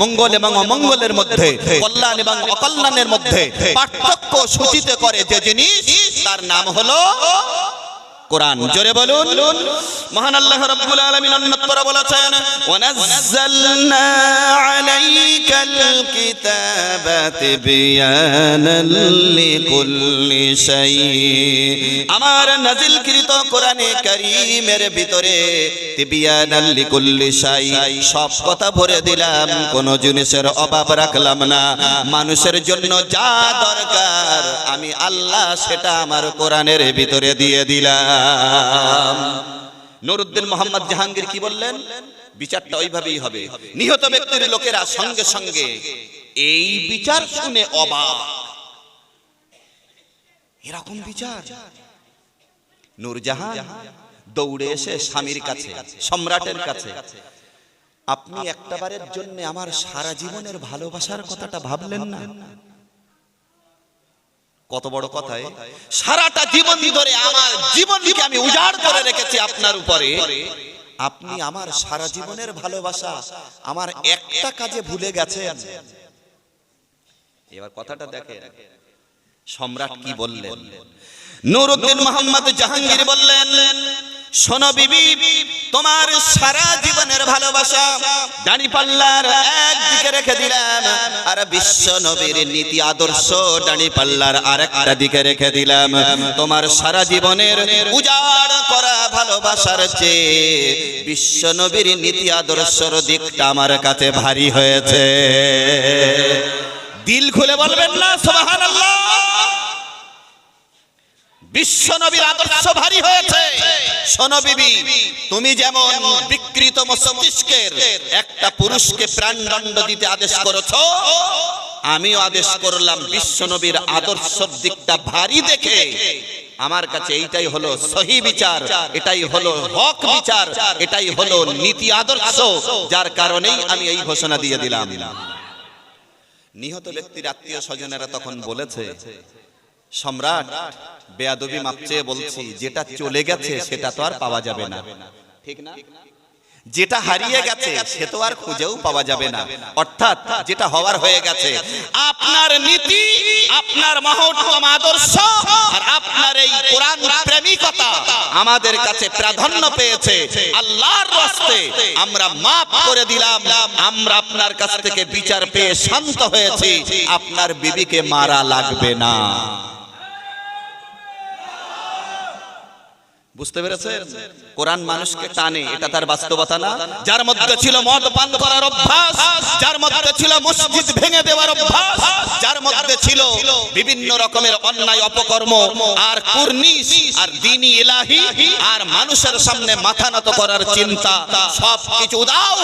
মঙ্গল এবং অমঙ্গলের মধ্যে কল্যাণ এবং অকল্যাণের মধ্যে পার্থক্য সূচিত করে যে জিনিস তার নাম হলো কোরআন। জোরে বলুন। মহান আল্লাহ রাব্বুল আলামিন অন্যত্র বলেছেন ওয়ানাজ্জালনা আলাইকাল কিতাবা তিবয়ানান লিকুল্লি শাই আমার নাজিলকৃত কোরআনে কারীমের ভিতরে তিবয়ানান লিকুল্লি শাই সব কথা ভরে দিলাম কোন জিনিসের অভাব রাখলাম না। মানুষের জন্য যা দরকার আমি আল্লাহ সেটা আমার কোরআনের ভিতরে দিয়ে দিলাম। নুরুদ্দিন মোহাম্মদ জাহাঙ্গীর কি বললেন? বিচারটা ওইভাবেই হবে। নিহত ব্যক্তির লোকেরা সঙ্গে সঙ্গে এই বিচার শুনে অবাক। এরকম বিচার? নূরজাহান দৌড়ে এসে স্বামীর কাছে, সম্রাটের কাছে, আপনি একটাবারের জন্য আমার সারা জীবনের ভালোবাসার কথাটা ভাবলেন না? কত বড় কথায় সারাটা জীবন ধরে আমার জীবনকে আমি উজাড় করে রেখেছি আপনার উপরে। আপনি আমার সারা জীবনের ভালোবাসা, আমার একটা কাজে ভুলে গেছেন। এবার কথাটা দেখে সম্রাট কি বললেন? নুরুদ্দিন মোহাম্মদ জাহাঙ্গীর বললেন, শোনো বিবি, তোমার সারা জীবনের ভালোবাসা দাড়ি পাল্লার একদিকে রেখে দিলাম আর বিশ্ব নবীর নীতি আদর্শ পাল্লার দিকে রেখে দিলাম। তোমার সারা জীবনের উজাড় করা ভালোবাসার চেয়ে নীতি আদর্শর দিকটা আমার কাছে ভারী হয়েছে। দিল খুলে বলবেন না, সুবহানাল্লাহ। বিশ্ব নবীর আদর্শ ভারী হয়েছে। শোনো বিবি, তুমি যেমন বিকৃত মস্তিষ্কের একটা পুরুষকে প্রাণদণ্ড দিতে আদেশ করেছ, আমিও আদেশ করলাম বিশ্ব নবীর আদর্শ দিকটা ভারী দেখে। আমার কাছে এইটাই হলো সহি বিচার, এটাই হলো হক বিচার, এটাই হলো নীতি আদর্শ, যার কারণেই আমি এই ঘোষণা দিয়ে দিলাম। নিহত ব্যক্তির আত্মীয় স্বজনেরা তখন বলেছে সম্রাট বেয়াদবি মাপ চেয়ে বলছি যেটা চলে গেছে সেটা তো আর পাওয়া যাবে না। ঠিক না? যেটা হারিয়ে গেছে সে তো আর খুঁজেও পাওয়া যাবে না। অর্থাৎ যেটা হওয়ার হয়ে গেছে আপনার নীতি আপনার মহোত্তম আদর্শ আর আপনার এই কোরআন প্রেমিকতা আমাদের কাছে প্রাধান্য পেয়েছে আল্লাহর রাস্তে আমরা মাফ করে দিলাম আমরা আপনার কাছ থেকে বিচার পেয়ে শান্ত হয়েছি আপনার বিবিকে মারা লাগবে না। বুঝতে পেরেছেন? কোরআন মানুষকে টানে, এটা তার বাস্তবতা না। যার মধ্যে ছিল মদ পান করার অভ্যাস, যার মধ্যে ছিল মসজিদ ভেঙে দেওয়ার অভ্যাস, যার মধ্যে ছিল বিভিন্ন রকমের অন্যায় অপকর্ম আর কুর্নিশ আর দিনী ইলাহি আর মানুষের সামনে মাথা নত করার চিন্তা সব কিছু উদাও